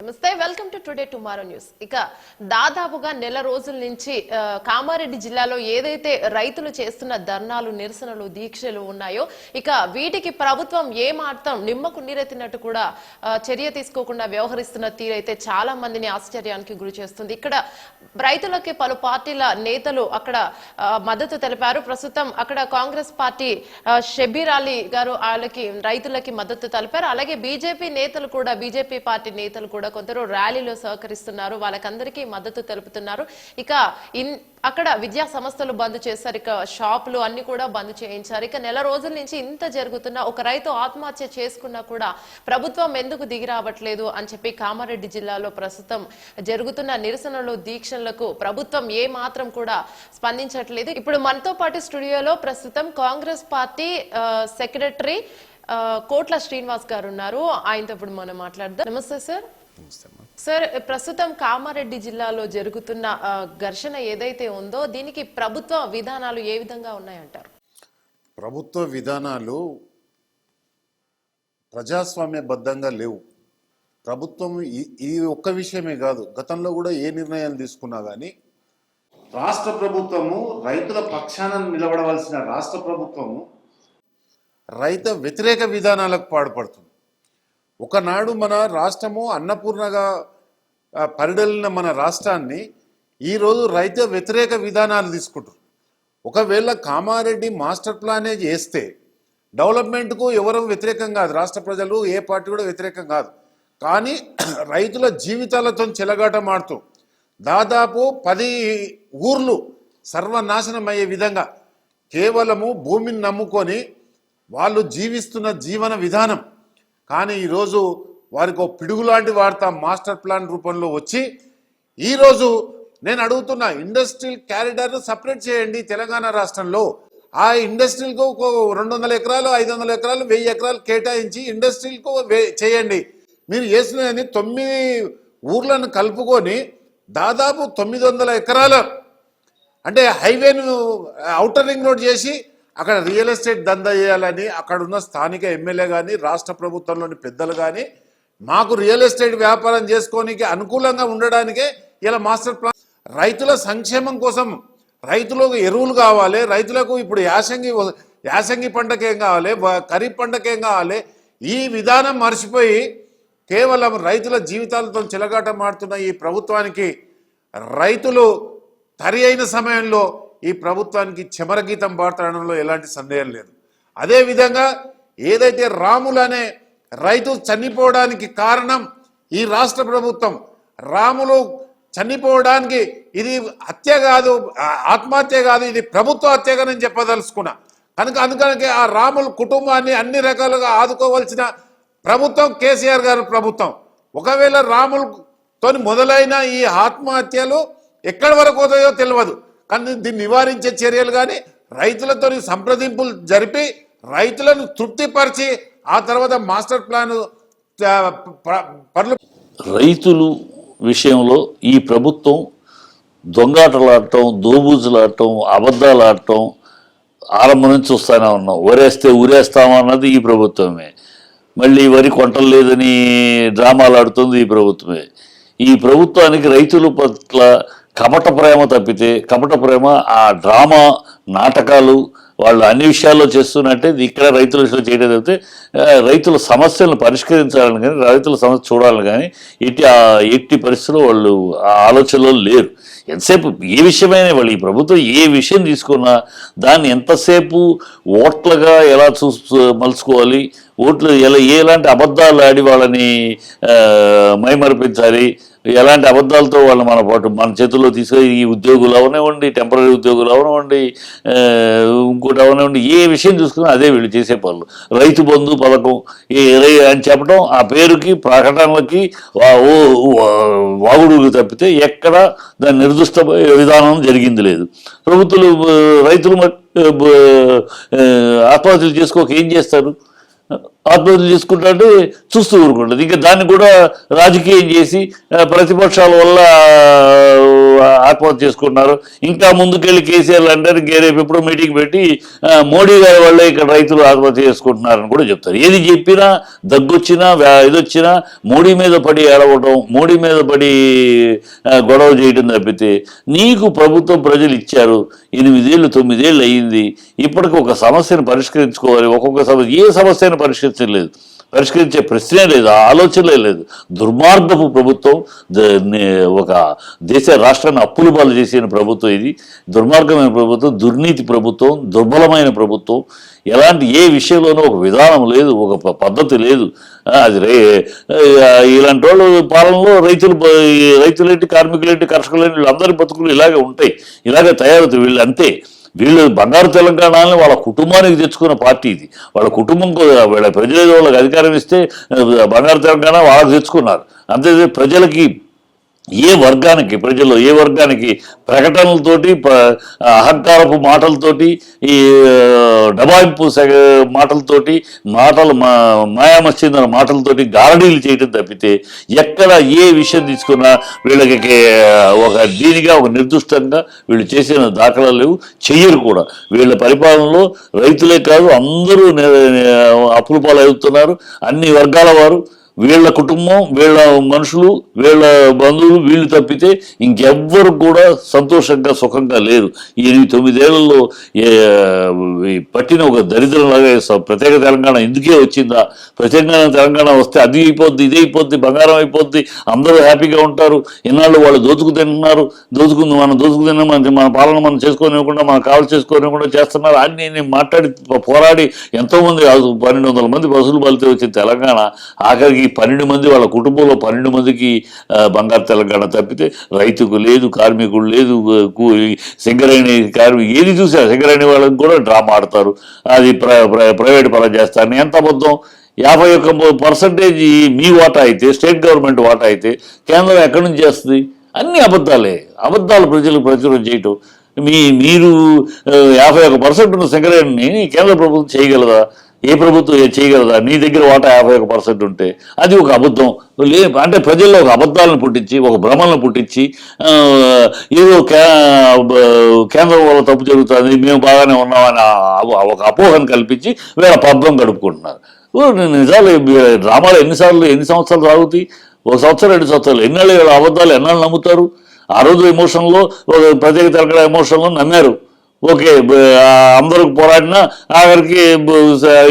నమస్తే welcome to today tomorrow news. ఇక దాదాపుగా నెల రోజుల నుంచి కామారెడ్డి జిల్లాలో ఏదైతే రైతులు చేస్తున్న ధర్నాలు నిరసనలు దీక్షలు ఉన్నాయో ఇక వీటికి ప్రభుత్వం ఏమాత్రం నిమ్మకు నీరెత్తినట్టు కూడా చర్య తీసుకోకుండా వ్యవహరిస్తున్న తీరైతే చాలా మందిని ఆశ్చర్యానికి గురి చేస్తుంది. ఇక్కడ రైతులకి పలు పార్టీల నేతలు అక్కడ మద్దతు తెలిపారు. ప్రస్తుతం అక్కడ కాంగ్రెస్ పార్టీ షబీర్ అలీ గారు వాళ్ళకి రైతులకి మద్దతు తెలిపారు. అలాగే బీజేపీ నేతలు కూడా బీజేపీ పార్టీ నేతలు కూడా కొందరు ర్యాలీలో సహకరిస్తున్నారు వాళ్ళకందరికీ మద్దతు తెలుపుతున్నారు. ఇక ఇన్ అక్కడ విద్యా సంస్థలు బంద్ చేశారు ఇక షాపులు అన్ని కూడా బంద్ చేయించారు. ఇక నెల రోజుల నుంచి ఇంత జరుగుతున్న ఒక రైతు ఆత్మహత్య చేసుకున్నా కూడా ప్రభుత్వం ఎందుకు దిగి రావట్లేదు అని చెప్పి కామారెడ్డి జిల్లాలో ప్రస్తుతం జరుగుతున్న నిరసనలు దీక్షలకు ప్రభుత్వం ఏ మాత్రం కూడా స్పందించట్లేదు. ఇప్పుడు మనతో పాటు స్టూడియోలో ప్రస్తుతం కాంగ్రెస్ పార్టీ సెక్రటరీ కోట్ల శ్రీనివాస్ గారు ఉన్నారు. ఆయనతో ఇప్పుడు మనం మాట్లాడదాం. నమస్తే సార్. సార్ ప్రస్తుతం కామారెడ్డి జిల్లాలో జరుగుతున్న ఘర్షణ ఏదైతే ఉందో దీనికి ప్రభుత్వ విధానాలు ఏ విధంగా ఉన్నాయంటారు? ప్రభుత్వ విధానాలు ప్రజాస్వామ్యబద్ధంగా లేవు. ప్రభుత్వం ఈ- ఈ ఒక్క విషయమే కాదు గతంలో కూడా ఏ నిర్ణయాలు తీసుకున్నా కానీ రాష్ట్ర ప్రభుత్వము రైతుల పక్షాన నిలబడవలసిన రాష్ట్ర ప్రభుత్వము రైత వ్యతిరేక విధానాలకు పాడుపడుతుంది. ఒకనాడు మన రాష్ట్రము అన్నపూర్ణగా పరిడలిన మన రాష్ట్రాన్ని ఈరోజు రైత వ్యతిరేక విధానాలు తీసుకుంటారు. ఒకవేళ కామారెడ్డి మాస్టర్ ప్లానే చేస్తే డెవలప్మెంట్కు ఎవరు వ్యతిరేకం కాదు. రాష్ట్ర ప్రజలు ఏ పార్టీ కూడా వ్యతిరేకం కాదు. కానీ రైతుల జీవితాలతో చెలగాటమాడుతూ దాదాపు పది ఊర్లు సర్వనాశనం అయ్యే విధంగా కేవలము భూమిని నమ్ముకొని వాళ్ళు జీవిస్తున్న జీవన విధానం కానీ ఈరోజు వారికి ఒక పిడుగులాంటి వార్త మాస్టర్ ప్లాన్ రూపంలో వచ్చి ఈరోజు నేను అడుగుతున్నా ఇండస్ట్రియల్ క్యారిడార్ సపరేట్ చేయండి తెలంగాణ రాష్ట్రంలో. ఆ ఇండస్ట్రియల్కు ఒక రెండు వందల ఎకరాలు ఐదు వందల ఎకరాలు వెయ్యి ఎకరాలు కేటాయించి ఇండస్ట్రియల్కు వే- చేయండి. మీరు చేసినది తొమ్మిది ఊర్లను కలుపుకొని దాదాపు తొమ్మిది వందల ఎకరాల అంటే హైవేను అవుటర్ రింగ్ రోడ్ చేసి అక్కడ రియల్ ఎస్టేట్ దందా చేయాలని అక్కడ ఉన్న స్థానిక ఎమ్మెల్యే కానీ రాష్ట్ర ప్రభుత్వంలోని పెద్దలు కానీ మాకు రియల్ ఎస్టేట్ వ్యాపారం చేసుకోనికి అనుకూలంగా ఉండడానికే ఇలా మాస్టర్ ప్లాన్. రైతుల సంక్షేమం కోసం రైతులకు ఎరువులు కావాలి రైతులకు ఇప్పుడు యాసంగి యాసంగి పంటకేం కావాలి ఖరీఫ్ పంటకేం కావాలి ఈ విధానం మర్చిపోయి కేవలం రైతుల జీవితాలతో చెలగాటమాడుతున్న ఈ ప్రభుత్వానికి రైతులు తరి అయిన సమయంలో ఈ ప్రభుత్వానికి చెమరగీతం పాడతాడంలో ఎలాంటి సందేహం లేదు. అదేవిధంగా ఏదైతే రాములు అనే రైతు చనిపోవడానికి కారణం ఈ రాష్ట్ర ప్రభుత్వం రాములు చనిపోవడానికి ఇది హత్య కాదు ఆత్మహత్య కాదు ఇది ప్రభుత్వ హత్యగా నేను చెప్పదలుచుకున్నా. కనుక అందుకని ఆ రాముల కుటుంబాన్ని అన్ని రకాలుగా ఆదుకోవాల్సిన ప్రభుత్వం కేసీఆర్ గారు ప్రభుత్వం. ఒకవేళ రాములతో మొదలైన ఈ ఆత్మహత్యలు ఎక్కడి వరకు అవుతాయో తెలియదు. కానీ దీన్ని నివారించే చర్యలు కానీ రైతులతో సంప్రదింపులు జరిపి రైతులను తృప్తిపరిచి ఆ తర్వాత మాస్టర్ ప్లాన్ పనులు రైతులు విషయంలో ఈ ప్రభుత్వం దొంగాటలాడటం దోబూజులాడటం అబద్ధాలాడటం ఆరంభం నుంచి చూస్తూనే ఉన్నాం. ఊరేస్తే ఊరేస్తామన్నది ఈ ప్రభుత్వమే. మళ్ళీ వరి కొంటలు లేదని డ్రామాలు ఆడుతుంది ఈ ప్రభుత్వమే. ఈ ప్రభుత్వానికి రైతుల పట్ల కపట ప్రేమ తప్పితే కపట ప్రేమ ఆ డ్రామా నాటకాలు వాళ్ళు అన్ని విషయాల్లో చేస్తున్నట్టే ఇక్కడ రైతుల విషయంలో చేయడం తప్పితే రైతుల సమస్యలను పరిష్కరించాలని కానీ రైతుల సమస్య చూడాలని కానీ ఎట్టి ఆ ఎట్టి పరిస్థితుల్లో వాళ్ళు ఆ ఆలోచనలో లేరు. ఎంతసేపు ఏ విషయమైనా వాళ్ళు ఈ ప్రభుత్వం ఏ విషయం తీసుకున్నా దాన్ని ఎంతసేపు ఓట్లుగా ఎలా చూ మలుచుకోవాలి ఓట్లు ఎలా ఎలాంటి అబద్ధాలు ఆడి వాళ్ళని మైమర్పించాలి ఎలాంటి అబద్ధాలతో వాళ్ళు మన పాటు మన చేతుల్లో తీసుకొని ఈ ఉద్యోగులు అవనివ్వండి టెంపరీ ఉద్యోగులు అవనివ్వండి ఇంకోటి అవనివ్వండి ఏ విషయం చూసుకున్నా అదే వీళ్ళు చేసే పనులు. రైతు బంధు పథకం ఏ అని చెప్పడం ఆ పేరుకి ప్రకటనలకి వా- ఓ- వా- తప్పితే ఎక్కడ దాని నిర్దిష్ట విధానం జరిగింది లేదు. ప్రభుత్వాలు రైతులు ఆత్మహత్యలు చేసుకోక ఏం చేస్తారు? Uh, ఆత్మహత్య చేసుకుంటుంటే చూస్తూ ఊరుకుంటుంది. ఇంకా దాన్ని కూడా రాజకీయం చేసి ప్రతిపక్షాల వల్ల ఆత్మహత్య చేసుకుంటున్నారు. ఇంకా ముందుకెళ్ళి కేసీఆర్ అంటే రేపు ఎప్పుడో మీటింగ్ పెట్టి మోడీ గారి వల్ల ఇక్కడ రైతులు ఆత్మహత్య చేసుకుంటున్నారని కూడా చెప్తారు. ఏది చెప్పినా దగ్గొచ్చినా ఇదొచ్చినా మోడీ మీద పడి ఏడవడం మోడీ మీద పడి గొడవ చేయడం తప్పితే నీకు ప్రభుత్వం ప్రజలు ఇచ్చారు. ఎనిమిదేళ్ళు తొమ్మిదేళ్ళు అయ్యింది. ఇప్పటికి ఒక సమస్యను పరిష్కరించుకోవాలి. ఒక్కొక్క సమస్య ఏ సమస్యను పరిష్కరించలేదు. పరిష్కరించే ప్రశ్నే లేదు ఆ ఆలోచనే లేదు. దుర్మార్గపు ప్రభుత్వం ద- ఒక దేశ రాష్ట్రాన్ని అప్పులు పాలు చేసిన ప్రభుత్వం ఇది. దుర్మార్గమైన ప్రభుత్వం దుర్నీతి ప్రభుత్వం దుర్బలమైన ప్రభుత్వం. ఎలాంటి ఏ విషయంలోనూ ఒక విధానం లేదు ఒక పద్ధతి లేదు. అది ఇలాంటి వాళ్ళు పాలనలో రైతులు రైతులేంటి కార్మికులేంటి కర్షకులేంటి వీళ్ళందరి బతుకులు ఇలాగే ఉంటాయి. ఇలాగే తయారవుతాయి వీళ్ళు అంతే. వీళ్ళు బంగారు తెలంగాణని వాళ్ళ కుటుంబానికి తెచ్చుకున్న పార్టీ ఇది. వాళ్ళ కుటుంబం వీళ్ళ ప్రజలు వాళ్ళకి అధికారం ఇస్తే బంగారు తెలంగాణ వాళ్ళకి తెచ్చుకున్నారు. అంతే ప్రజలకి ఏ వర్గానికి ప్రజలు ఏ వర్గానికి ప్రకటనలతోటి అహంకారపు మాటలతోటి ఈ డబాయింపు మాటలతోటి మాటలు మా మాయామచ్చిందన్న మాటలతోటి గారడీలు చేయడం తప్పితే ఎక్కడ ఏ విషయం తీసుకున్నా వీళ్ళకి ఒక దీనిగా ఒక నిర్దిష్టంగా వీళ్ళు చేసిన దాఖలాలు లేవు చెయ్యరు కూడా. వీళ్ళ పరిపాలనలో రైతులే కాదు అందరూ నే- అప్పుల పాలు అవుతున్నారు అన్ని వర్గాల వారు వీళ్ళ కుటుంబం వీళ్ళ మనుషులు వీళ్ళ బంధువులు వీళ్ళు తప్పితే ఇంకెవ్వరు కూడా సంతోషంగా సుఖంగా లేరు. ఈ ఎనిమిది తొమ్మిదేళ్ళలో పట్టిన ఒక దరిద్రంలాగా స- ప్రత్యేక తెలంగాణ ఎందుకే వచ్చిందా? ప్రత్యేక తెలంగాణ వస్తే అది అయిపోద్ది ఇది అయిపోద్ది బంగారం అయిపోద్ది అందరూ హ్యాపీగా ఉంటారు. ఇన్నాళ్ళు వాళ్ళు దోచుకు తింటున్నారు దోచుకుంది మనం దోచుకు తిన్నాం మన మన పాలన మనం చేసుకోనివ్వకుండా మనం కావాలి చేసుకోనివ్వకుండా చేస్తున్నారు. అని నేను మాట్లాడి పోరాడి ఎంతోమంది పన్నెండు వందల మంది బస్సులు బలితే వచ్చిన తెలంగాణ. ఆఖరికి పన్నెండు మంది వాళ్ళ కుటుంబంలో పన్నెండు మందికి బంగారు తెలంగాణ తప్పితే రైతుకు లేదు కార్మికుడు లేదు సింగరేణి కార్మికు ఏది చూసా సింగరేణి వాళ్ళకి కూడా డ్రామా ఆడతారు. అది ప్ర- ప్రైవేట్ పరం చేస్తారని ఎంత అబద్ధం? యాభై ఒక్క పర్సంటేజ్ మీ వాటా అయితే స్టేట్ గవర్నమెంట్ వాటా అయితే కేంద్రం ఎక్కడి నుంచి చేస్తుంది? అన్ని అబద్ధాలే. అబద్ధాలు ప్రజలకు ప్రచురం చేయటం. మీ మీరు యాభై ఒక పర్సెంట్ ఉన్న సింగరేణిని కేంద్ర ప్రభుత్వం చేయగలదా? ఏ ప్రభుత్వం చేయగలదా? నీ దగ్గర వాటా యాభై ఒక పర్సెంట్ ఉంటే అది ఒక అబద్ధం. లే అంటే ప్రజల్లో ఒక అబద్ధాలను పుట్టించి ఒక భ్రమలను పుట్టించి ఏదో కేంద్రం వల్ల తప్పు జరుగుతుంది మేము బాగానే ఉన్నామని ఒక అపోహను కల్పించి వీళ్ళ పబ్బం గడుపుకుంటున్నారు. ఓ, నిజాలు డ్రామాలు ఎన్నిసార్లు ఎన్ని సంవత్సరాలు సాగుతాయి? ఒక సంవత్సరం రెండు సంవత్సరాలు. ఎన్నాళ్ళు అబద్ధాలు ఎన్నాళ్ళు నమ్ముతారు? ఆ రోజు ఎమోషన్లో ఒక ప్రత్యేక తెలంగాణ ఎమోషన్లో నమ్మారు. ఓకే అందరూ పోరాడినా ఆఖరికి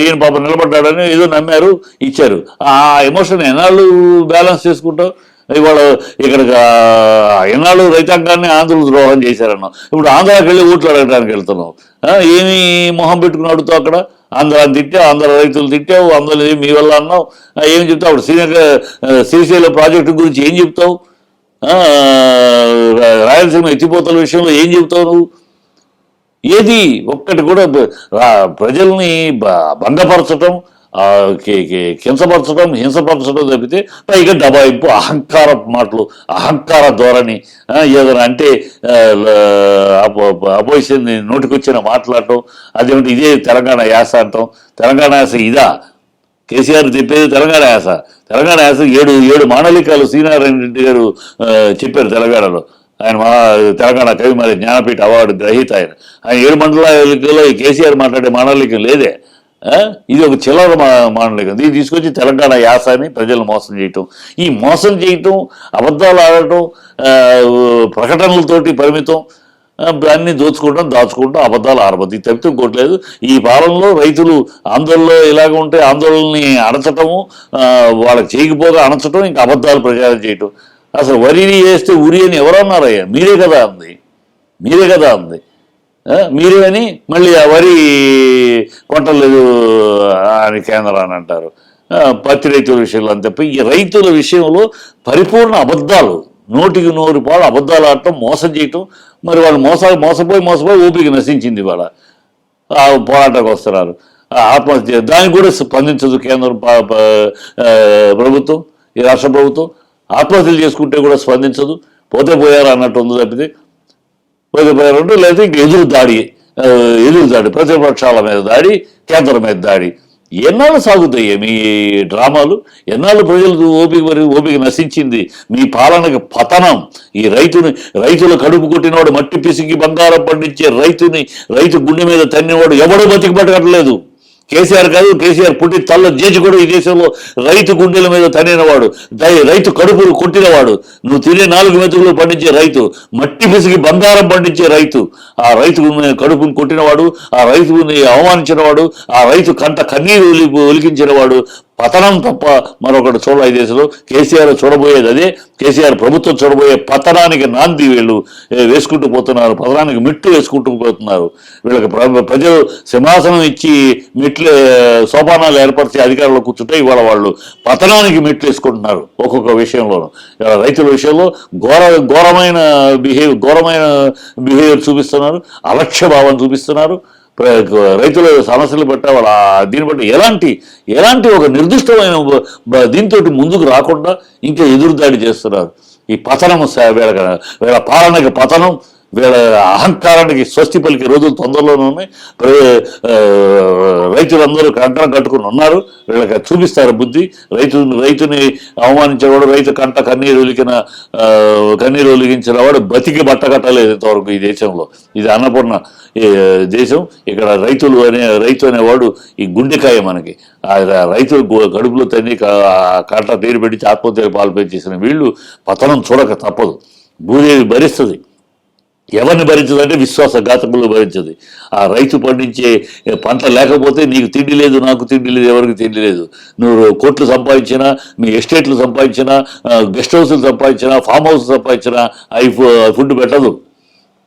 ఈయన పాప నిలబడ్డాడని ఏదో నమ్మారు ఇచ్చారు. ఆ ఎమోషన్ ఎన్నాళ్ళు బ్యాలెన్స్ చేసుకుంటావు? ఇవాళ ఇక్కడ ఎన్నాళ్ళు రైతాంగాన్ని ఆంధ్రులు ద్రోహం చేశారన్నాం. ఇప్పుడు ఆంధ్రాకి వెళ్ళి ఓట్లు అడగడానికి వెళ్తున్నావు. ఏమి మొహం పెట్టుకుని అడుగుతావు అక్కడ? ఆంధ్రాన్ని తిట్టావు ఆంధ్ర రైతులు తిట్టావు అందరూ ఏమి మీ వల్ల అన్నావు? ఏం చెప్తావు? అప్పుడు శ్రీనగర్ శ్రీశైల ప్రాజెక్టు గురించి ఏం చెప్తావు? రాయలసీమ ఎత్తిపోతల విషయంలో ఏం చెప్తావు నువ్వు? ఏది ఒక్కటి కూడా ప్రజల్ని భంగపరచడం కించపరచడం హింసపరచడం తప్పితే పైగా డబాయింపు అహంకార మాటలు అహంకార ధోరణి ఏదైనా అంటే అపోజిషన్ నోటికొచ్చిన మాట్లాడటం అదేమిటి ఇదే తెలంగాణ యాస అంటాం. తెలంగాణ యాస ఇదా? కేసీఆర్ చెప్పేది తెలంగాణ యాస. తెలంగాణ యాస ఏడు ఏడు మాండలికాలు శ్రీనారాయణ రెడ్డి గారు చెప్పారు తెలంగాణలో. ఆయన మా తెలంగాణ కవి మరి జ్ఞానపీఠ అవార్డు గ్రహీత ఆయన. ఆయన ఏడు మండలాలలో ఈ కేసీఆర్ మాట్లాడే మాండలికం లేదే. ఇది ఒక చిల్లర మా- మాండలికం ఇది తీసుకొచ్చి తెలంగాణ యాసని ప్రజలను మోసం చేయటం. ఈ మోసం చేయటం అబద్ధాలు ఆడటం ప్రకటనలతోటి పరిమితం అన్ని దోచుకుంటాం దాచుకుంటాం అబద్ధాలు ఆరబద్ది తప్పితే ఇంకోట్లేదు ఈ పాలనలో రైతులు ఆందోళనలో ఇలాగ ఉంటే ఆందోళనని అణచటము వాళ్ళకి చేయకపోగా అణచటం ఇంకా అబద్ధాలు ప్రచారం చేయటం. అసలు వరిని వేస్తే ఉరి అని ఎవరన్నారయ్యా మీరే కదా అంది. మీరే కదా అంది. మీరే అని మళ్ళీ ఆ వరి కొంటలేదు అని కేంద్రం అని అంటారు పత్తి రైతుల విషయంలో అంతే ఈ రైతుల విషయంలో పరిపూర్ణ అబద్ధాలు నోటికి నోరు పాలు అబద్ధాలు ఆడటం మోసం చేయటం మరి వాళ్ళు మోసాలు మోసపోయి మోసపోయి ఓపిక నశించింది వాళ్ళ ఆ పోరాటానికి వస్తున్నారు ఆ ఆత్మహత్య దానికి కూడా స్పందించదు కేంద్రం ప్రభుత్వం ఈ రాష్ట్ర ప్రభుత్వం. ఆత్మహత్యలు చేసుకుంటే కూడా స్పందించదు. పోతే పోయారు అన్నట్టు ఉంది తప్పితే పోతే పోయారంటే లేదా ఇంక ఎదురు దాడి ఎదురు దాడి ప్రతిపక్షాల మీద దాడి కేంద్రం మీద దాడి. ఎన్నాళ్ళు సాగుతాయి మీ డ్రామాలు? ఎన్నాళ్ళు ప్రజలకు ఓపిక మరి ఓపిక నశించింది? మీ పాలనకి పతనం. ఈ రైతుని రైతులు కడుపు కొట్టినవాడు మట్టి పిసికి బంగారం పండించే రైతుని రైతు గుండె మీద తన్నివాడు ఎవడో బతికి పట్టకట్లేదు కేసీఆర్ కాదు కేసీఆర్ పుట్టి తల్ల జేజి కూడా ఈ దేశంలో రైతు గుండెల మీద తనేనవాడు. రైతు కడుపులు కొట్టినవాడు. నువ్వు తినే నాలుగు మెతుకులు పండించే రైతు. మట్టి పిసికి బంగారం పండించే రైతు. ఆ రైతు కడుపును కొట్టినవాడు ఆ రైతుని అవమానించినవాడు ఆ రైతు కంట కన్నీరు ఒలి ఒలికించినవాడు పతనం తప్ప మరొకటి చూడ ఈ దేశంలో. కేసీఆర్ చూడబోయేది అదే. కేసీఆర్ ప్రభుత్వం చూడబోయే పతనానికి నాంది వీళ్ళు. వేసుకుంటూ పోతున్నారు. పతనానికి మెట్టు వేసుకుంటూ పోతున్నారు. వీళ్ళకి ప్ర- ప్రజలు సింహాసనం ఇచ్చి మెట్లు సోపానాలు ఏర్పరిచి అధికారులు కూర్చుంటే ఇవాళ వాళ్ళు పతనానికి మెట్లు వేసుకుంటున్నారు ఒక్కొక్క విషయంలో ఇవాళ రైతుల విషయంలో ఘోర ఘోరమైన బిహేవ్ ఘోరమైన బిహేవియర్ చూపిస్తున్నారు. అలక్ష్య భావం చూపిస్తున్నారు. రైతుల సమస్యలు బట్ట వాళ్ళ దీన్ని బట్టి ఎలాంటి ఎలాంటి ఒక నిర్దిష్టమైన దీంతో ముందుకు రాకుండా ఇంకా ఎదురుదాడి చేస్తున్నారు. ఈ పతనం స- వీళ్ళ వీళ్ళ పాలనకి పతనం వీళ్ళ అహంకారానికి స్వస్తి పలికి రోజులు తొందరలోనే రైతులందరూ కంటన కట్టుకుని ఉన్నారు. వీళ్ళకి చూపిస్తారు బుద్ధి. రైతు రైతుని అవమానించేవాడు రైతు కంట కన్నీరు ఒలికిన కన్నీరు ఒలిగించిన వాడు బతికి బట్ట కట్టలేదు ఇంతవరకు ఈ దేశంలో. ఇది అన్నపూర్ణ ఈ దేశం. ఇక్కడ రైతులు అనే రైతు అనేవాడు ఈ గుండెకాయ మనకి. రైతులు కడుపులో తన్ని కంట నీరు పెట్టి ఆత్మహత్య పాల్పేచేసిన వీళ్ళు పతనం చూడక తప్పదు. భూదేవి భరిస్తుంది. ఎవరిని భరించదంటే విశ్వాసఘాతకులు భరించదు. ఆ రైతు పండించే పంట లేకపోతే నీకు తిండి లేదు నాకు తిండి లేదు ఎవరికి తిండి లేదు. నువ్వు కోట్లు సంపాదించినా మీ ఎస్టేట్లు సంపాదించినా గెస్ట్ హౌస్లు సంపాదించినా ఫామ్ హౌస్ సంపాదించినా అవి ఫు- ఫుడ్ పెట్టదు.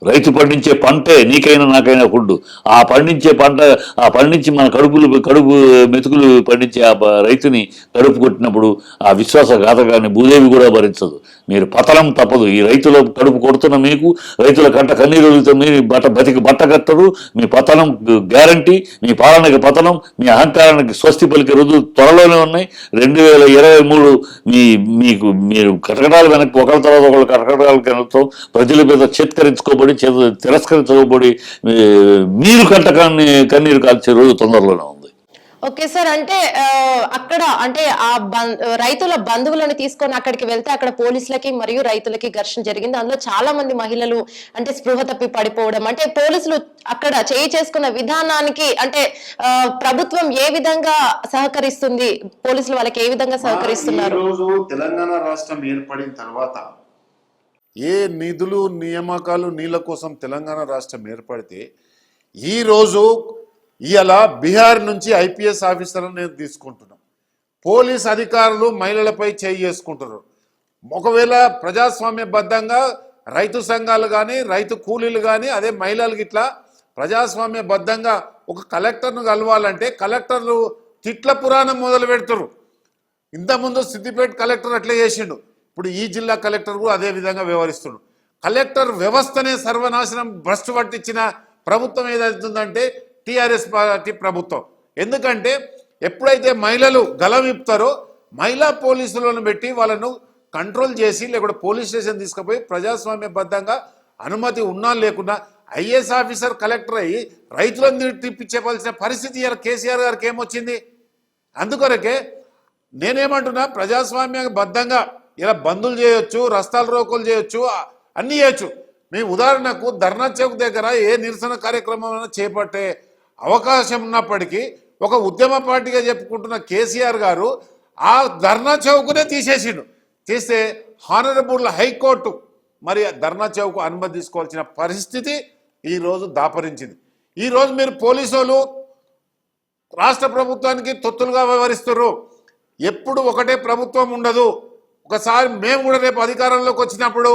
రైతు పండించే పంటే నీకైనా నాకైనా ఫుడ్ ఆ పండించే పంట ఆ పండించి మన కడుపులు కడుపు మెతుకులు పండించే ఆ రైతుని కడుపు కొట్టినప్పుడు ఆ విశ్వాసఘాతకాన్ని భూదేవి కూడా భరించదు. మీరు పతనం తప్పదు. ఈ రైతుల కడుపు కొడుతున్న మీకు రైతుల కంట కన్నీరు మీ బట్ట బతికి బట్ట కట్టరు మీ పతనం గ్యారంటీ మీ పాలనకి పతనం మీ అహంకారానికి స్వస్తి పలికే రోజులు త్వరలోనే ఉన్నాయి. రెండు వేల ఇరవై మూడు మీ మీకు మీరు కటకటాలు వెనక్కి ఒకరి తర్వాత ఒకరు కటకటాల వెళ్తాం ప్రజల మీద చేత్కరించుకోబడి చేత తిరస్కరించుకోబడి మీ- మీరు కంటకాన్ని కన్నీరు కాల్చే రోజు తొందరలోనే ఉంది. ఓకే సార్ అంటే అక్కడ అంటే ఆ రైతుల బంధువులను తీసుకొని అక్కడికి వెళ్తే అక్కడ పోలీసులకి మరియు రైతులకి ఘర్షణ జరిగింది. అందులో చాలా మంది మహిళలు అంటే స్పృహ తప్పి పడిపోవడం. అంటే పోలీసులు అక్కడ చేయి చేసుకున్న విధానానికి అంటే ప్రభుత్వం ఏ విధంగా సహకరిస్తుంది? పోలీసులు వాళ్ళకి ఏ విధంగా సహకరిస్తున్నారు? రోజు తెలంగాణ రాష్ట్రం ఏర్పడిన తర్వాత ఏ నిధులు నియామకాలు నీళ్ళ కోసం తెలంగాణ రాష్ట్రం ఏర్పడితే ఈ రోజు ఇవాళ బీహార్ నుంచి ఐపీఎస్ ఆఫీసర్లను నేను తీసుకుంటున్నాం. పోలీస్ అధికారులు మహిళలపై చేయి చేసుకుంటున్నారు ఒకవేళ ప్రజాస్వామ్యబద్ధంగా రైతు సంఘాలు కానీ రైతు కూలీలు కానీ అదే మహిళలకు ఇట్లా ప్రజాస్వామ్యబద్ధంగా ఒక కలెక్టర్ను కలవాలంటే కలెక్టర్లు తిట్ల పురాణం మొదలు పెడతారు ఇంతకుముందు సిద్దిపేట కలెక్టర్ అట్లే చేసిండు. ఇప్పుడు ఈ జిల్లా కలెక్టర్ కూడా అదే విధంగా వ్యవహరిస్తుండు. కలెక్టర్ వ్యవస్థనే సర్వనాశనం భ్రష్టు పట్టించిన ప్రభుత్వం ఏదవుతుందంటే టిఆర్ఎస్ పార్టీ ప్రభుత్వం. ఎందుకంటే ఎప్పుడైతే మహిళలు గలమిప్తారో మహిళా పోలీసులను పెట్టి వాళ్ళను కంట్రోల్ చేసి లేకుంటే పోలీస్ స్టేషన్ తీసుకుపోయి ప్రజాస్వామ్యబద్ధంగా అనుమతి ఉన్నా లేకున్నా ఐఏఎస్ ఆఫీసర్ కలెక్టర్ అయ్యి రైతులను తిప్పించేవలసిన పరిస్థితి కేసీఆర్ గారికి ఏమొచ్చింది? అందుకొరకే నేనేమంటున్నా ప్రజాస్వామ్య బద్ధంగా ఇలా బంధులు చేయొచ్చు రస్తాల రోకోలు చేయొచ్చు అన్నీ చేయొచ్చు. మేము ఉదాహరణకు ధర్నా చౌక్ దగ్గర ఏ నిరసన కార్యక్రమం చేపట్టే అవకాశం ఉన్నప్పటికీ ఒక ఉద్యమ పార్టీగా చెప్పుకుంటున్న కేసీఆర్ గారు ఆ ధర్నా చౌకునే తీసేసిండు. తీస్తే హానరబుల్ హైకోర్టు మరి ధర్నా చౌకు అనుమతి తీసుకోవాల్సిన పరిస్థితి ఈరోజు దాపరించింది. ఈరోజు మీరు పోలీసులు రాష్ట్ర ప్రభుత్వానికి తొత్తులుగా వ్యవహరిస్తారు ఎప్పుడు ఒకటే ప్రభుత్వం ఉండదు. ఒకసారి మేము కూడా రేపు అధికారంలోకి వచ్చినప్పుడు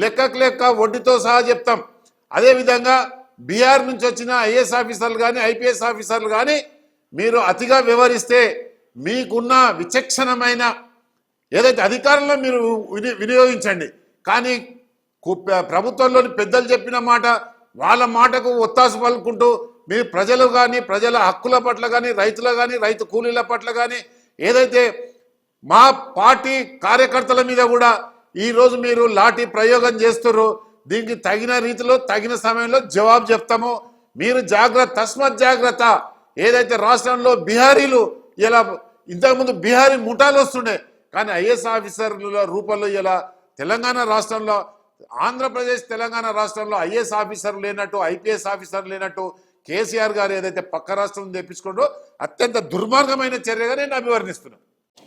లెక్కకు లెక్క వడ్డీతో సహా చెప్తాం. అదేవిధంగా బీఆర్ నుంచి వచ్చిన ఐఏఎస్ ఆఫీసర్లు కానీ ఐపీఎస్ ఆఫీసర్లు కానీ మీరు అతిగా వ్యవహరిస్తే మీకున్న విచక్షణమైన ఏదైతే అధికారంలో మీరు విని- వినియోగించండి. కానీ కు- ప్రభుత్వంలోని పెద్దలు చెప్పిన మాట వాళ్ళ మాటకు ఒత్తాసు పలుకుంటూ మీరు ప్రజలు కానీ ప్రజల హక్కుల పట్ల కానీ రైతుల కానీ రైతు కూలీల పట్ల కానీ ఏదైతే మా పార్టీ కార్యకర్తల మీద కూడా ఈరోజు మీరు లాఠీ ప్రయోగం చేస్తున్నారు దీనికి తగిన రీతిలో తగిన సమయంలో జవాబు చెప్తాము. మీరు జాగ్రత్త తస్మత్ జాగ్రత్త. ఏదైతే రాష్ట్రంలో బీహారీలు ఇలా ఇంతకుముందు బీహారీ ముఠాలు వస్తుండే కానీ ఐఏఎస్ ఆఫీసర్ల రూపంలో ఇలా తెలంగాణ రాష్ట్రంలో ఆంధ్రప్రదేశ్ తెలంగాణ రాష్ట్రంలో ఐఏఎస్ ఆఫీసర్ లేనట్టు ఐపీఎస్ ఆఫీసర్ లేనట్టు కేసీఆర్ గారు ఏదైతే పక్క రాష్ట్రం తెప్పించుకుంటో అత్యంత దుర్మార్గమైన చర్యగా నేను అభివర్ణిస్తున్నాను.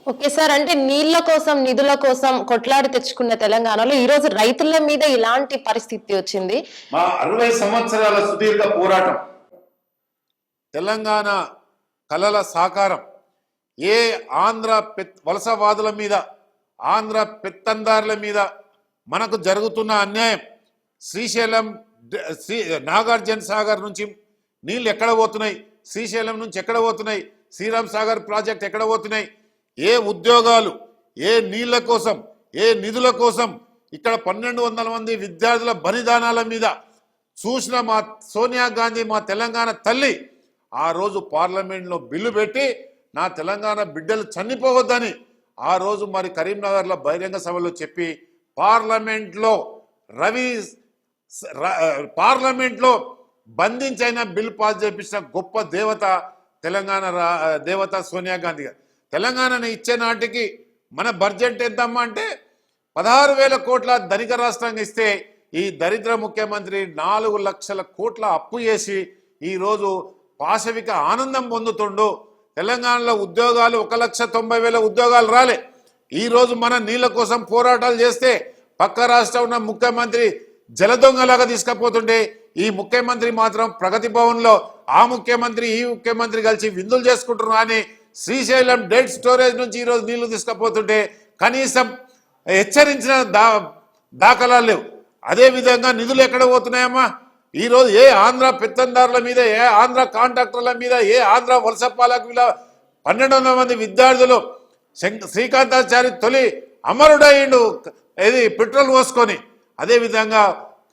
ఓకే సార్ అంటే నీళ్ళ కోసం నిధుల కోసం కొట్లాడి తెచ్చుకున్న తెలంగాణలో ఈ రోజు రైతుల మీద ఇలాంటి పరిస్థితి వచ్చింది. మా అరవై సంవత్సరాల సుదీర్ఘ పోరాటం తెలంగాణ కళల సాకారం ఏ ఆంధ్ర వలసవాదుల మీద ఆంధ్ర పెత్తందారుల మీద మనకు జరుగుతున్న అన్యాయం శ్రీశైలం శ్రీ నాగార్జున సాగర్ నుంచి నీళ్ళు ఎక్కడ పోతున్నాయి శ్రీశైలం నుంచి ఎక్కడ పోతున్నాయి శ్రీరామ్ సాగర్ ప్రాజెక్ట్ ఎక్కడ పోతున్నాయి ఏ ఉద్యోగాలు ఏ నీళ్ళ కోసం ఏ నిధుల కోసం ఇక్కడ పన్నెండు వందల మంది విద్యార్థుల బలిదానాల మీద చూసిన మా సోనియా గాంధీ మా తెలంగాణ తల్లి ఆ రోజు పార్లమెంట్లో బిల్లు పెట్టి నా తెలంగాణ బిడ్డలు చనిపోవద్దని ఆ రోజు మరి కరీంనగర్లో బహిరంగ సభలో చెప్పి పార్లమెంట్లో రవి పార్లమెంట్లో బంధించైన బిల్ పాస్ చేపించిన గొప్ప దేవత తెలంగాణ దేవత సోనియా గాంధీ గారు. తెలంగాణను ఇచ్చే నాటికి మన బడ్జెట్ ఎంతమ్మా అంటే పదహారు వేల కోట్ల ధనిక రాష్ట్రంగా ఇస్తే ఈ దరిద్ర ముఖ్యమంత్రి నాలుగు లక్షల కోట్ల అప్పు చేసి ఈరోజు పాశవిక ఆనందం పొందుతుండు. తెలంగాణలో ఉద్యోగాలు ఒక లక్ష తొంభై వేల ఉద్యోగాలు రాలే. ఈరోజు మన నీళ్ళ కోసం పోరాటాలు చేస్తే పక్క రాష్ట్రం ఉన్న ముఖ్యమంత్రి జలదొంగలాగా తీసుకుపోతుండే ఈ ముఖ్యమంత్రి మాత్రం ప్రగతి భవన్లో ఆ ముఖ్యమంత్రి ఈ ముఖ్యమంత్రి కలిసి విందులు చేసుకుంటున్నారు అని శ్రీశైలం డెడ్ స్టోరేజ్ నుంచి ఈరోజు నీళ్ళు తీసుకపోతుంటే కనీసం హెచ్చరించిన దా దాఖలాలు లేవు. అదే విధంగా నిధులు ఎక్కడ పోతున్నాయమ్మా? ఈరోజు ఏ ఆంధ్ర పెత్తందారుల మీద ఏ ఆంధ్ర కాంట్రాక్టర్ల మీద ఏ ఆంధ్ర వలస పాలకుల పన్నెండు వందల మంది విద్యార్థులు శంక- శ్రీకాంతాచారి తొలి అమరుడయ్యిండు ఇది పెట్రోల్ పోసుకొని. అదేవిధంగా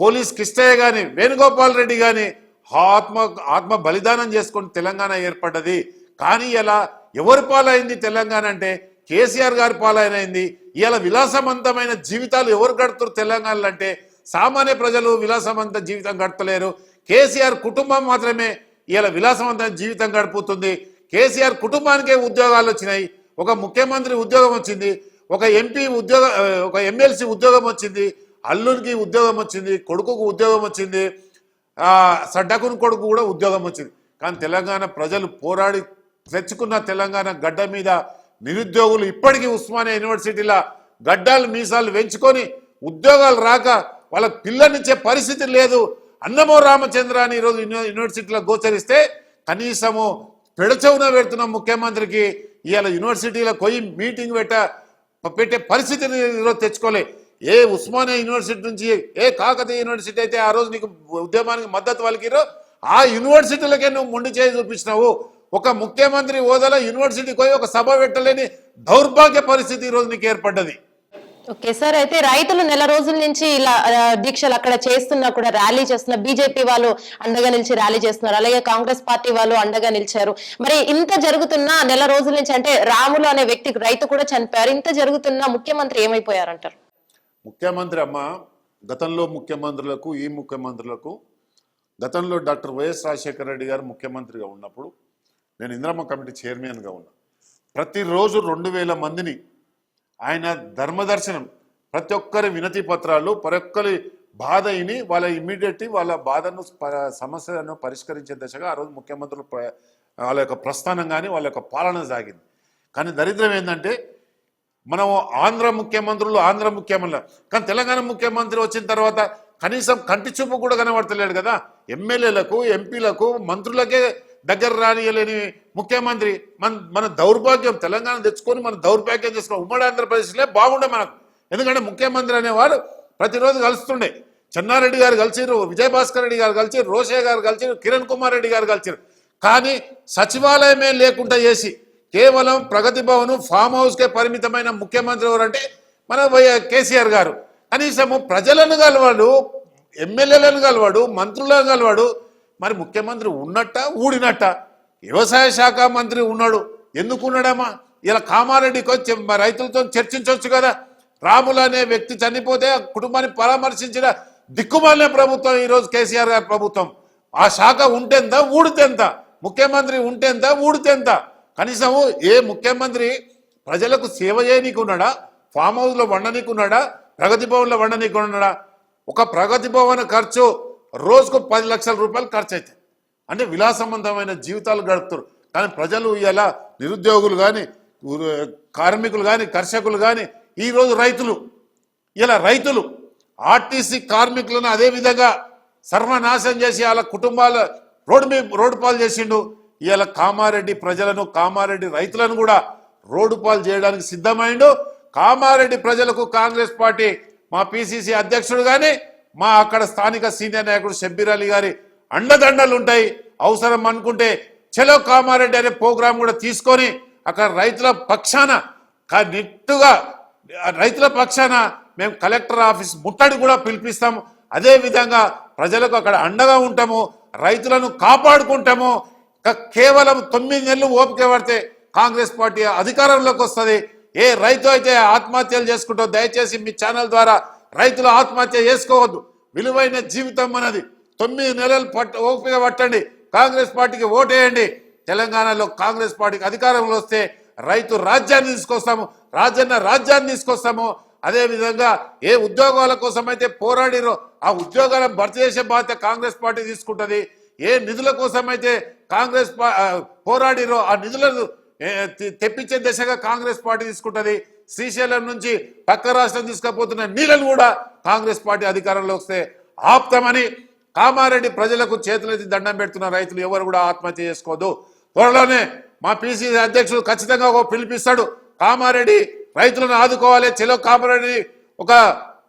పోలీస్ కిష్టయ్య కానీ వేణుగోపాల్ రెడ్డి కానీ ఆత్మ ఆత్మ బలిదానం చేసుకొని తెలంగాణ ఏర్పడ్డది. కానీ ఎలా ఎవరి పాలైంది తెలంగాణ అంటే? కేసీఆర్ గారి పాలైనది. ఇలా విలాసవంతమైన జీవితాలు ఎవరు గడుతున్నారు తెలంగాణలో అంటే? సామాన్య ప్రజలు విలాసవంత జీవితం గడపలేరు. కేసీఆర్ కుటుంబం మాత్రమే ఇలా విలాసవంతమైన జీవితం గడుపుతుంది. కేసీఆర్ కుటుంబానికే ఉద్యోగాలు వచ్చినాయి. ఒక ముఖ్యమంత్రి ఉద్యోగం వచ్చింది. ఒక ఎంపీ ఉద్యోగ ఒక ఎమ్మెల్సీ ఉద్యోగం వచ్చింది. అల్లునికి ఉద్యోగం వచ్చింది. కొడుకుకు ఉద్యోగం వచ్చింది. సడ్డకుని కొడుకు కూడా ఉద్యోగం వచ్చింది. కానీ తెలంగాణ ప్రజలు పోరాడి తెచ్చుకున్న తెలంగాణ గడ్డ మీద నిరుద్యోగులు ఇప్పటికీ ఉస్మానియా యూనివర్సిటీల గడ్డాలు మీసాలు పెంచుకొని ఉద్యోగాలు రాక వాళ్ళ పిల్లనిచ్చే పరిస్థితి లేదు. అన్నమో రామచంద్ర అని ఈరోజు యూనివర్సిటీలో గోచరిస్తే కనీసము పెడచవున పెడుతున్న ముఖ్యమంత్రికి ఇవాళ యూనివర్సిటీలో పోయి మీటింగ్ పెట్ట పెట్టే పరిస్థితిని ఈరోజు తెచ్చుకోలే. ఏ ఉస్మానియా యూనివర్సిటీ నుంచి ఏ కాకతీయ యూనివర్సిటీ అయితే ఆ రోజు నీకు ఉద్యమానికి మద్దతు పలికిరో ఆ యూనివర్సిటీలకే నువ్వు మొండి చేయి చూపించినావు. ఒక ముఖ్యమంత్రి హోదాలో యూనివర్సిటీకి పోయి ఒక సభ పెట్టలేని దౌర్భాగ్య పరిస్థితి ఈరోజు నీకు ఏర్పడ్డది. ఓకే సార్ అయితే రైతులు నెల రోజుల నుంచి ఇలా దీక్షలు అక్కడ చేస్తున్నా కూడా ర్యాలీ చేస్తున్న బీజేపీ వాళ్ళు అండగా నిలిచి ర్యాలీ చేస్తున్నారు అలాగే కాంగ్రెస్ పార్టీ వాళ్ళు అండగా నిలిచారు. మరి ఇంత జరుగుతున్నా నెల రోజుల నుంచి అంటే రాములు అనే వ్యక్తి రైతు కూడా చనిపోయారు ఇంత జరుగుతున్నా ముఖ్యమంత్రి ఏమైపోయారంటారు? ముఖ్యమంత్రి అమ్మ గతంలో ముఖ్యమంత్రులకు ఈ ముఖ్యమంత్రులకు గతంలో డాక్టర్ వైఎస్ రాజశేఖర రెడ్డి గారు ముఖ్యమంత్రిగా ఉన్నప్పుడు నేను ఇంద్రమ్మ కమిటీ చైర్మన్గా ఉన్నా. ప్రతిరోజు రెండు వేల మందిని ఆయన ధర్మదర్శనం ప్రతి ఒక్కరి వినతి పత్రాలు ప్రతి ఒక్కరి బాధ అయిని వాళ్ళ ఇమ్మీడియట్ వాళ్ళ బాధను సమస్యలను పరిష్కరించే దశగా ఆ రోజు ముఖ్యమంత్రులు వాళ్ళ యొక్క ప్రస్థానం కానీ వాళ్ళ యొక్క పాలన సాగింది. కానీ దరిద్రం ఏంటంటే మనం ఆంధ్ర ముఖ్యమంత్రులు ఆంధ్ర ముఖ్యమంత్రులు కానీ తెలంగాణ ముఖ్యమంత్రి వచ్చిన తర్వాత కనీసం కంటి చూపు కూడా కనబడతలేడు కదా. ఎమ్మెల్యేలకు ఎంపీలకు మంత్రులకే దగ్గర రానియలేని ముఖ్యమంత్రి. మన మన దౌర్భాగ్యం తెలంగాణ తెచ్చుకొని మన దౌర్భాగ్యం చేసుకుని ఉమ్మడి ఆంధ్రప్రదేశ్లే బాగుండే మనకు. ఎందుకంటే ముఖ్యమంత్రి అనేవాడు ప్రతిరోజు కలుస్తుండే. చెన్నారెడ్డి గారు కలిసిరు విజయభాస్కర్ రెడ్డి గారు కలిసిరు రోషయ్య గారు కలిసిరు కిరణ్ కుమార్ రెడ్డి గారు కలిసిరు కానీ సచివాలయమే లేకుండా చేసి కేవలం ప్రగతి భవన్ ఫామ్ హౌస్కే పరిమితమైన ముఖ్యమంత్రి ఎవరంటే మన కేసీఆర్ గారు. కనీసము ప్రజలను కలవాడు ఎమ్మెల్యేలను కలవాడు మంత్రులను కలవాడు మరి ముఖ్యమంత్రి ఉన్నట్ట ఊడినట్ట? వ్యవసాయ శాఖ మంత్రి ఉన్నాడు. ఎందుకు ఉన్నాడమ్మా ఇలా కామారెడ్డికి వచ్చి రైతులతో చర్చించవచ్చు కదా. రాములు అనే వ్యక్తి చనిపోతే ఆ కుటుంబాన్ని పరామర్శించిన దిక్కుమాలిన ప్రభుత్వం ఈరోజు కేసీఆర్ గారి ప్రభుత్వం. ఆ శాఖ ఉంటేంత ఊడితేంత? ముఖ్యమంత్రి ఉంటేంత ఊడితేంత? కనీసం ఏ ముఖ్యమంత్రి ప్రజలకు సేవ చేయనీకున్నాడా? ఫామ్ హౌస్లో వండనీకున్నాడా? ప్రగతి భవన్లో వండనీకున్నాడా? ఒక ప్రగతి భవన్ ఖర్చు రోజుకు పది లక్షల రూపాయలు ఖర్చు అవుతాయి అంటే విలాసవంతమైన జీవితాలు గడుపుతారు. కానీ ప్రజలు ఇలా నిరుద్యోగులు కానీ కార్మికులు కానీ కర్షకులు కానీ ఈరోజు రైతులు ఇలా రైతులు ఆర్టీసీ కార్మికులను అదే విధంగా సర్వనాశనం చేసి వాళ్ళ కుటుంబాల రోడ్డు మీద రోడ్డు పాలు చేసిండు. ఇవాళ కామారెడ్డి ప్రజలను కామారెడ్డి రైతులను కూడా రోడ్డు పాలు చేయడానికి సిద్ధమైండు. కామారెడ్డి ప్రజలకు కాంగ్రెస్ పార్టీ మా పిసిసి అధ్యక్షుడు కానీ మా అక్కడ స్థానిక సీనియర్ నాయకుడు షబ్బీర్ అలీ గారి అండదండలు ఉంటాయి. అవసరం అనుకుంటే చలో కామారెడ్డి అనే ప్రోగ్రాం కూడా తీసుకొని అక్కడ రైతుల పక్షాన నిట్టుగా రైతుల పక్షాన మేము కలెక్టర్ ఆఫీస్ ముట్టడి కూడా పిలిపిస్తాము. అదే విధంగా ప్రజలకు అక్కడ అండగా ఉంటాము. రైతులను కాపాడుకుంటాము. కేవలం తొమ్మిది నెలలు ఓపిక పడితే కాంగ్రెస్ పార్టీ అధికారంలోకి వస్తుంది. ఏ రైతు అయితే ఆత్మహత్యలు చేసుకుంటో దయచేసి మీ ఛానల్ ద్వారా రైతులు ఆత్మహత్య చేసుకోవద్దు. విలువైన జీవితం మనది. తొమ్మిది నెలలు పట్ట ఓపిక పట్టండి. కాంగ్రెస్ పార్టీకి ఓటేయండి. తెలంగాణలో కాంగ్రెస్ పార్టీకి అధికారంలో వస్తే రైతు రాజ్యాన్ని తీసుకొస్తాము రాజన్న రాజ్యాన్ని తీసుకొస్తాము. అదేవిధంగా ఏ ఉద్యోగాల కోసం అయితే పోరాడిరో ఆ ఉద్యోగాలను భర్తీ చేసే బాధ్యత కాంగ్రెస్ పార్టీ తీసుకుంటుంది. ఏ నిధుల కోసం అయితే కాంగ్రెస్ పా- పోరాడిరో ఆ నిధులను తెప్పించే దిశగా కాంగ్రెస్ పార్టీ తీసుకుంటుంది. శ్రీశైలం నుంచి పక్క రాష్ట్రం తీసుకుపోతున్న నీళ్ళను కూడా కాంగ్రెస్ పార్టీ అధికారంలో వస్తే ఆప్తామని కామారెడ్డి ప్రజలకు చేతులెత్తి దండం పెడుతున్న రైతులు ఎవరు కూడా ఆత్మహత్య చేసుకోవద్దు. త్వరలోనే మా పిసిసి అధ్యక్షుడు ఖచ్చితంగా ఒక పిలిపిస్తాడు. కామారెడ్డి రైతులను ఆదుకోవాలి. చెలో కామారెడ్డి ఒక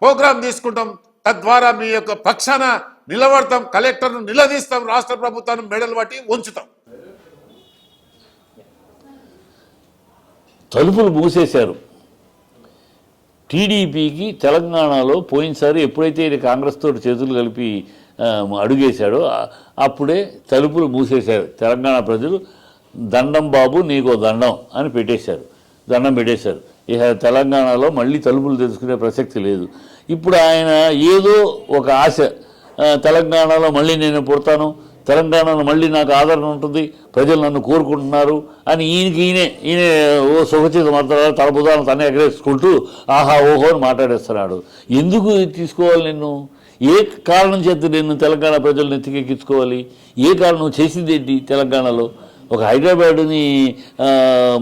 ప్రోగ్రాం తీసుకుంటాం. తద్వారా మీ యొక్క పక్షాన నిలబడతాం. కలెక్టర్ను నిలదీస్తాం. రాష్ట్ర ప్రభుత్వాన్ని మెడలు పట్టి ఉంచుతాం. తలుపులు మూసేశారు. టీడీపీకి తెలంగాణలో పోయినసారి ఎప్పుడైతే ఈయన కాంగ్రెస్ తోటి చేతులు కలిపి అడుగేశాడో అప్పుడే తలుపులు మూసేశారు తెలంగాణ ప్రజలు. దండం బాబు నీకో దండం అని పెట్టేశారు. దండం పెట్టేశారు. ఇక తెలంగాణలో మళ్ళీ తలుపులు తెలుసుకునే ప్రసక్తి లేదు. ఇప్పుడు ఆయన ఏదో ఒక ఆశ తెలంగాణలో మళ్ళీ నేను పుడతాను తెలంగాణలో మళ్ళీ నాకు ఆదరణ ఉంటుంది ప్రజలు నన్ను కోరుకుంటున్నారు అని ఈయనకి ఈయనే ఈయనే ఓ సుఖచిత మాత్రాలు తల తనే ఎగరేసుకుంటూ ఆహా ఓహో అని మాట్లాడేస్తున్నాడు. ఎందుకు తీసుకోవాలి నిన్ను? ఏ కారణం చేత నేను తెలంగాణ ప్రజలను ఎత్తికెక్కించుకోవాలి ఏ కారణం చేసింది ఏంటి తెలంగాణలో? ఒక హైదరాబాద్ని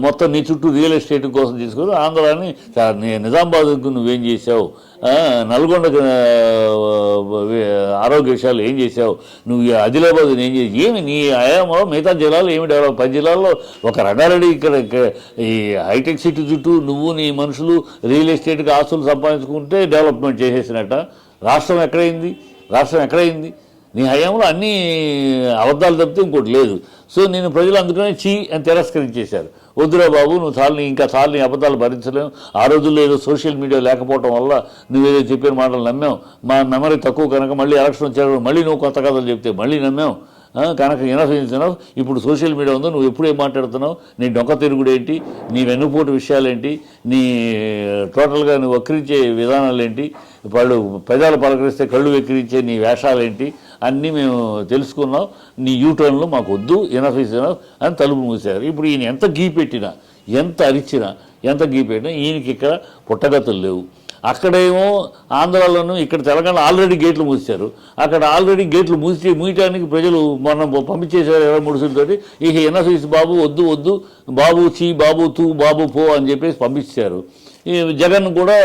మొత్తం నీ చుట్టూ రియల్ ఎస్టేట్ కోసం తీసుకొని ఆంధ్రాని చా- నిజామాబాద్కు నువ్వేం చేసావు నల్గొండ ఆరోగ్య విషయాలు ఏం చేసావు నువ్వు ఆదిలాబాద్ ఏం చేసి ఏమి నీ ఆయామో మిగతా జిల్లాలో ఏమి డెవలప్? పది జిల్లాల్లో ఒక రంగారెడ్డి ఇక్కడ ఈ హైటెక్ సిటీ చుట్టూ నువ్వు నీ మనుషులు రియల్ ఎస్టేట్కి ఆస్తులు సంపాదించుకుంటే డెవలప్మెంట్ చేసేసినట్ట. రాష్ట్రం ఎక్కడైంది? రాష్ట్రం ఎక్కడైంది? నీ హయాంలో అన్ని అబద్ధాలు తప్పితే ఇంకోటి లేదు. సో నేను ప్రజలు అందుకనే చీ అని తిరస్కరించేశారు. వద్దురా బాబు నువ్వు చాలని ఇంకా చాలని అబద్ధాలు భరించలేము ఆ రోజుల్లో ఏదో సోషల్ మీడియా లేకపోవడం వల్ల నువ్వేదో చెప్పిన మాటలు నమ్మావు. మా మెమరీ తక్కువ కనుక మళ్ళీ ఎలక్షన్ వచ్చాడు మళ్ళీ నువ్వు కొత్త కథలు చెప్తే మళ్ళీ నమ్మావు. ఆ, కనుక ఇనఫించినావు ఇప్పుడు సోషల్ మీడియా ఉందో నువ్వు ఎప్పుడు ఏం మాట్లాడుతున్నావు? నీ డొంక తిరుగుడు ఏంటి నీ వెన్నుపోటు విషయాలేంటి? నీ టోటల్గా నువ్వు వక్రించే విధానాలు ఏంటి వాళ్ళు పెదాలు పలకరిస్తే కళ్ళు వెక్కిరించే నీ వేషాలేంటి? అన్నీ మేము తెలుసుకున్నాం. నీ యూటర్న్లు మాకు వద్దు ఇనఫ్ ఇస్ అని తలుపు మూసారు ఇప్పుడు ఈయన ఎంత గీ పెట్టినా ఎంత అరిచినా ఎంత గీ పెట్టినా ఈయనకి ఇక్కడ పుట్టగతులు లేవు. అక్కడేమో ఆంధ్రాలోనూ ఇక్కడ తెలంగాణ ఆల్రెడీ గేట్లు మూసారు అక్కడ ఆల్రెడీ గేట్లు మూసి మూయటానికి ప్రజలు మనం పంపించేశారు ఇరవై మూడు సీట్లతోటి ఇక ఎన్ఎఫ్ఎస్ బాబు వద్దు వద్దు బాబు చీ బాబు తూ బాబు పో అని చెప్పేసి పంపించారు ఈ జగన్ కూడా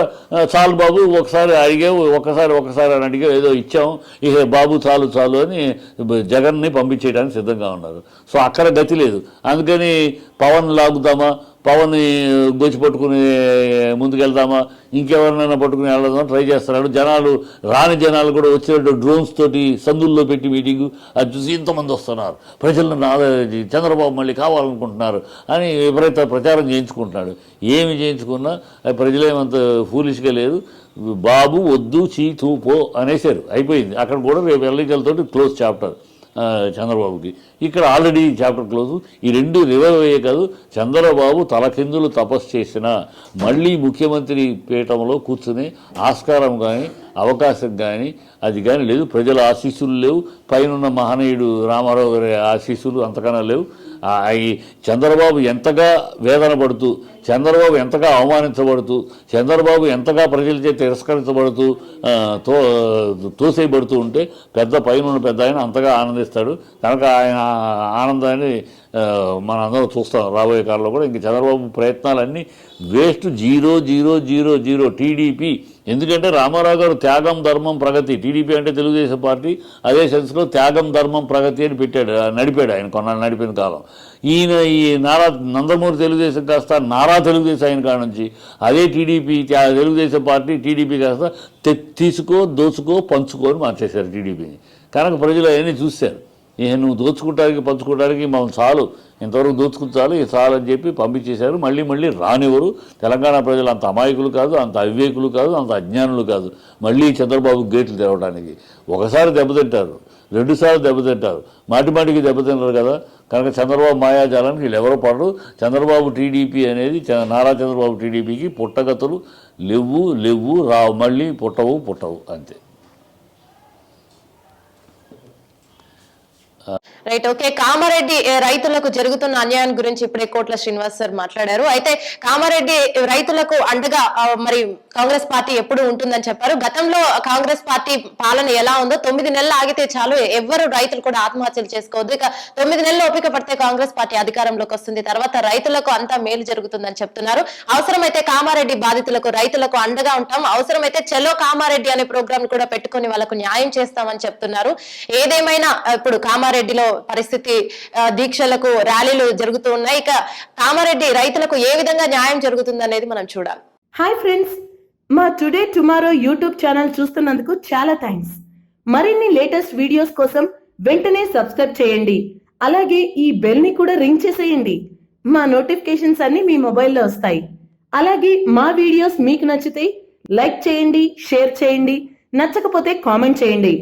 చాలు బాబు ఒకసారి అడిగావు ఒకసారి ఒకసారి అని అడిగావు ఏదో ఇచ్చాము ఇక బాబు చాలు చాలు అని జగన్ని పంపించేయడానికి సిద్ధంగా ఉన్నారు. సో అక్కడ గతి లేదు. అందుకని పవన్ లాగుదామా? పవన్ని గొచ్చి పట్టుకుని ముందుకెళ్దామా ఇంకెవరినైనా పట్టుకుని వెళ్దామా ట్రై చేస్తున్నాడు జనాలు రాని జనాలు కూడా వచ్చినట్టు డ్రోన్స్ తోటి సందుల్లో పెట్టి మీటింగు అది చూసి ఇంతమంది వస్తున్నారు. ప్రజలను చంద్రబాబు మళ్ళీ కావాలనుకుంటున్నారు అని విపరీత ప్రచారం చేయించుకుంటున్నాడు. ఏమి చేయించుకున్నా అది ప్రజలేమంత ఫూలిష్గా లేదు. బాబు వద్దు చీ తూ పో అనేసారు అయిపోయింది. అక్కడ కూడా రేపు ఎల్లికలతోటి క్లోజ్ చాప్టర్ చంద్రబాబుకి. ఇక్కడ ఆల్రెడీ చాప్టర్ క్లోజ్. ఈ రెండు రివైవ్ అయ్యే కాదు చంద్రబాబు తలకిందులు తపస్సు చేసిన మళ్ళీ ముఖ్యమంత్రి పీఠంలో కూర్చుని ఆస్కారం కానీ అవకాశం కానీ అది కానీ లేదు. ప్రజల ఆశీస్సులు లేవు. పైన మహనీయుడు రామారావు గారి ఆశీస్సులు అంతకన్నా లేవు. ఈ చంద్రబాబు ఎంతగా వేదన పడుతూ చంద్రబాబు ఎంతగా అవమానించబడుతూ చంద్రబాబు ఎంతగా ప్రజలచే తిరస్కరించబడుతూ తో తోసేయబడుతూ ఉంటే పెద్ద పైన ఉన్న పెద్ద ఆయన అంతగా ఆనందిస్తాడు. కనుక ఆయన ఆనందాన్ని మన అందరం చూస్తాం రాబోయే కాలంలో కూడా. ఇంక చంద్రబాబు ప్రయత్నాలన్నీ waste. Zero zero zero zero TDP ఎందుకంటే రామారావు గారు త్యాగం ధర్మం ప్రగతి. టీడీపీ అంటే తెలుగుదేశం పార్టీ అదే సెన్స్లో త్యాగం ధర్మం ప్రగతి అని పెట్టాడు నడిపాడు ఆయన కొన్నాళ్ళు నడిపిన కాలం. ఈయన ఈ నారా నందమూరి తెలుగుదేశం కాస్త నారా తెలుగుదేశం ఆయన కాడ నుంచి అదే టీడీపీ తెలుగుదేశం పార్టీ టీడీపీ కాస్త తె- తీసుకో దోచుకో పంచుకో అని మార్చేశారు టీడీపీని. కనుక ప్రజలు అవన్నీ చూశారు. ఇక నువ్వు దోచుకోవడానికి పంచుకోవడానికి మనం చాలు. ఇంతవరకు దోచుకుని చాలు ఇది చాలు అని చెప్పి పంపించేశారు. మళ్ళీ మళ్ళీ రానివ్వరు. తెలంగాణ ప్రజలు అంత అమాయకులు కాదు అంత అవివేకులు కాదు అంత అజ్ఞానులు కాదు. మళ్ళీ చంద్రబాబు గేట్లు తెరవడానికి. ఒకసారి దెబ్బతింటారు రెండుసార్లు దెబ్బతింటారు. మాటి మాటికి దెబ్బతింటారు కదా. కనుక చంద్రబాబు మాయాజాలానికి వీళ్ళు ఎవరో పడరు. చంద్రబాబు టీడీపీ అనేది నారా చంద్రబాబు టీడీపీకి పుట్టగతులు. లేవు లేవు రావు మళ్ళీ పుట్టవు పుట్టవు అంతే. రైట్ ఓకే కామారెడ్డి రైతులకు జరుగుతున్న అన్యాయం గురించి ఇప్పుడే కోట్ల శ్రీనివాస్ సార్ మాట్లాడారు. అయితే కామారెడ్డి రైతులకు అండగా మరి కాంగ్రెస్ పార్టీ ఎప్పుడు ఉంటుందని చెప్పారు. గతంలో కాంగ్రెస్ పార్టీ పాలన ఎలా ఉందో తొమ్మిది నెలలు ఆగితే చాలు ఎవ్వరు రైతులు కూడా ఆత్మహత్యలు చేసుకోవద్దు. ఇక తొమ్మిది నెలలు ఓపిక పడితే కాంగ్రెస్ పార్టీ అధికారంలోకి వస్తుంది. తర్వాత రైతులకు అంతా మేలు జరుగుతుందని చెప్తున్నారు. అవసరమైతే కామారెడ్డి బాధితులకు రైతులకు అండగా ఉంటాం. అవసరమైతే చలో కామారెడ్డి అనే ప్రోగ్రామ్ కూడా పెట్టుకొని వాళ్ళకు న్యాయం చేస్తామని చెప్తున్నారు. ఏదేమైనా ఇప్పుడు కామారెడ్డి కామారెడ్డిలో పరిస్థితి దీక్షలకు ర్యాలీలు జరుగుతూ ఉన్నాయి. ఇక కామారెడ్డి రైతులకు ఏ విధంగా న్యాయం జరుగుతుంది అనేది మనం చూడాలి. హాయ్ ఫ్రెండ్స్ మా టుడే టుమారో యూట్యూబ్ ఛానల్ చూస్తున్నందుకు చాలా థ్యాంక్స్ మరిన్ని లేటెస్ట్ వీడియోస్ కోసం వెంటనే సబ్స్క్రైబ్ చేయండి. అలాగే ఈ బెల్ని కూడా రింగ్ చేసేయండి. మా నోటిఫికేషన్స్ అన్ని మీ మొబైల్లో వస్తాయి. అలాగే మా వీడియోస్ మీకు నచ్చితే లైక్ చేయండి షేర్ చేయండి. నచ్చకపోతే కామెంట్ చేయండి.